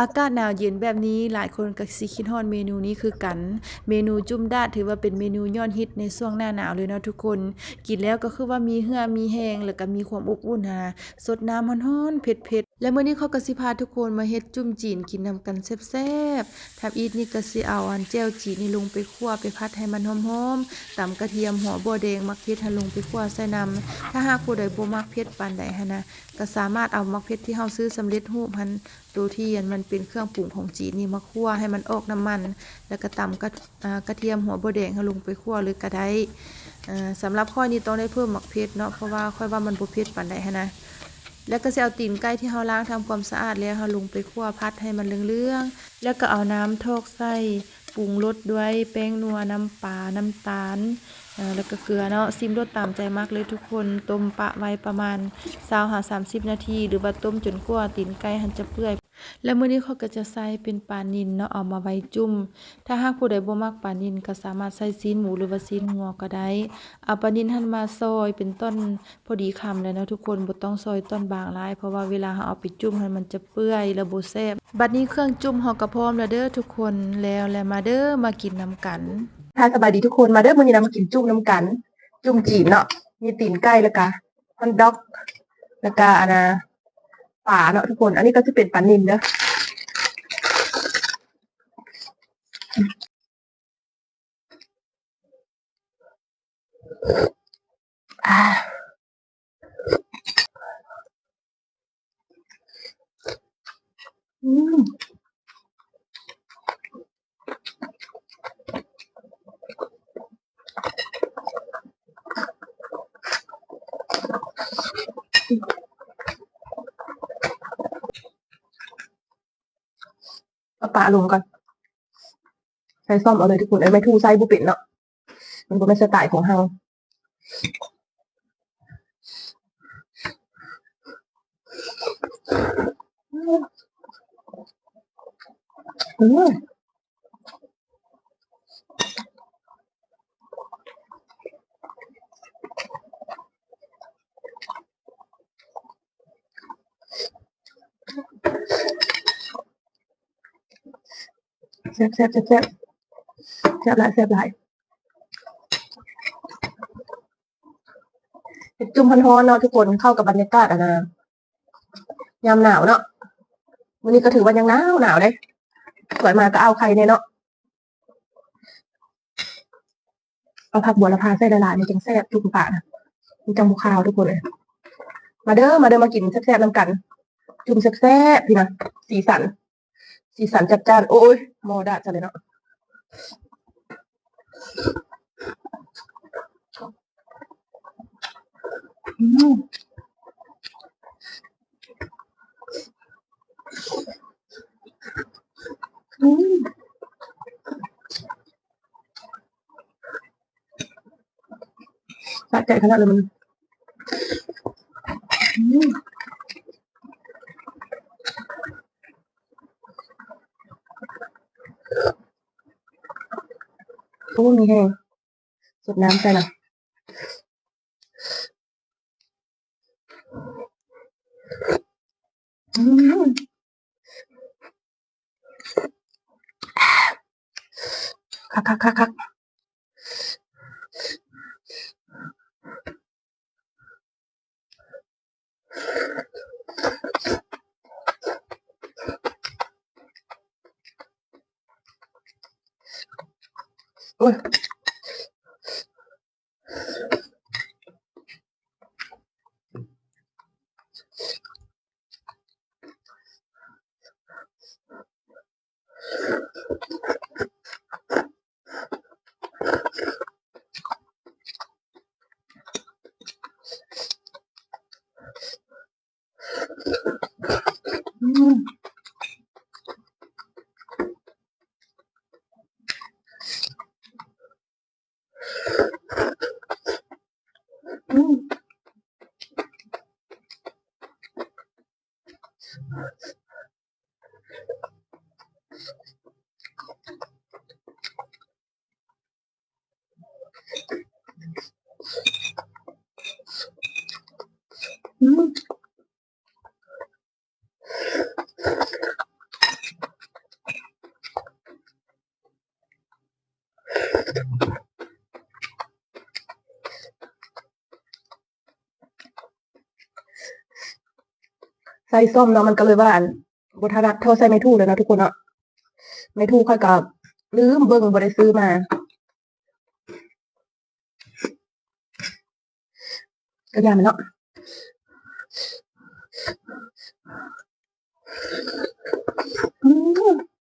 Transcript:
อากาศหนาวเย็นแบบนี้หลายคนก็สิคิดฮอดเมนูนี้คือกัน เมนูจุ่มดาดถือว่าเป็นเมนูยอดฮิตในช่วงหน้าหนาวเลยเนาะทุกคน กินแล้วก็คือว่ามีเหือมีแห้งแล้วก็มีความอบอุ่นนะสดน้ำร้อนๆเผ็ดๆและมื้อนี้เขาก็สิพาทุกคนมาเฮ็ดจุ่มจีนกินนำกันแซ่บๆทับอีทนี่ก็สิเอาอันแจ่วจีนนี่ลงไปคั่วไปพัดให้มันหอมๆตำกระเทียมหัวบัวแดงมักเผ็ดให้ลงไปคั่วใส่น้ำถ้าหากผู้ใดบ่มักเผ็ดปานใดหันนะก็สามารถเอามักเผ็ดที่เฮาซื้อสำเร็จรูปหันตัวที่อันมันเป็นเครื่องปรุงของจีนนี่มาคั่วให้มันออกน้ำมัน แล้วก็ตำกระกระเทียมหัวบัวแดงให้ลงไปคั่วเลยก็ได้อ่าสำหรับข้อนี้ต้องได้เพิ่มหมักเผ็ดเนาะเพราะว่าค่อยว่ามันบ่เผ็ดปานใดหันนะแล้วก็จะเอาตีนไก่ที่เราล้างทำความสะอาดแล้วเราลงไปคั่วพัดให้มันเลืองๆแล้วก็เอาน้ำทอกใส่ปรุงรสด้วยแป้งนัวน้ำปลาน้ำตาลแล้วก็เกลือเนาะซิมรสตามใจมากเลยทุกคนต้มปะไว้ประมาณ20หา30 นาที หรือว่าต้มจนกว่าตีนไก่หันจะเปื่อย แล้วมื้อนี้เขาก็จะใส่เป็นปลานิลเนาะเอามาไว้จุ่ม ถ้าหากผู้ใดบ่มักปลานิลก็สามารถใส่ซีนหมูหรือว่าซีนงัวก็ได้ เอาปลานิลหั่นมาซอยเป็นต้นพอดีคำเลยนะทุกคนบ่ต้องซอยต้นบางหลาย เพราะว่าเวลาเราเอาไปจุ่มให้มันจะเปื่อยแล้วบ่แซ่บบัดนี้เครื่องจุ่มเฮาก็พร้อมแล้วเด้อทุกคนแล้วและมาเด้อมากินนํกันค่ะสบายดีทุกคนมาเด้อมื้อนี้เรามากินจุ่มน้ำกัน จุ่มจีนเนาะมีตีนไก่แล้วก็ฮอนด็อกแล้วก็อันนะ ป่าเนาะทุกคน อันนี้ก็จะเป็นปลานิลเด้ออ่าอืม เอาปลาลงก่อนใช้ซ่อมเอาเลยทุกคนไอ้ไม่ทูใส่บุเป็นเนาะมันบ่เป็นสไตล์ของเฮาอืม แซ่บแซ่บแซ่บแซ่บแซ่บหลายแซ่บหลายจุ่มพันฮอนเนาะทุกคนเข้ากับบรรยากาศอะนะยามหนาวเนาะวันนี้ก็ถือว่ายังหนาวหนาวเลยสวยมาก็เอาใครเนี่ยเนาะเอาผักบัวละพาใส่ละลายในจังแซ่บทุกปะนะมีจังบุคาวทุกคนเลยมาเด้อมาเด้อมากินแซ่บๆน้ำกัน จุ่มแซ่บๆพี่นะสีสัน สีสันจัดจ้าน โอ้ยโมดาจังเลยเนาะอืมอืมสะใจขนาดเลยมัน อู้มีแห้งสดน้ำใส่หน่อยคักคักคักคัก โ Hum. ใส่ส้มเนาะมันก็เลยว่าบทรักเท่าใส่ไม่ถูกเลยเนาะทุกคนเนาะไม่ถูกค่อยกับลืมเบิ่งบ่ได้ซื้อมาก็ยามันเนาะอืม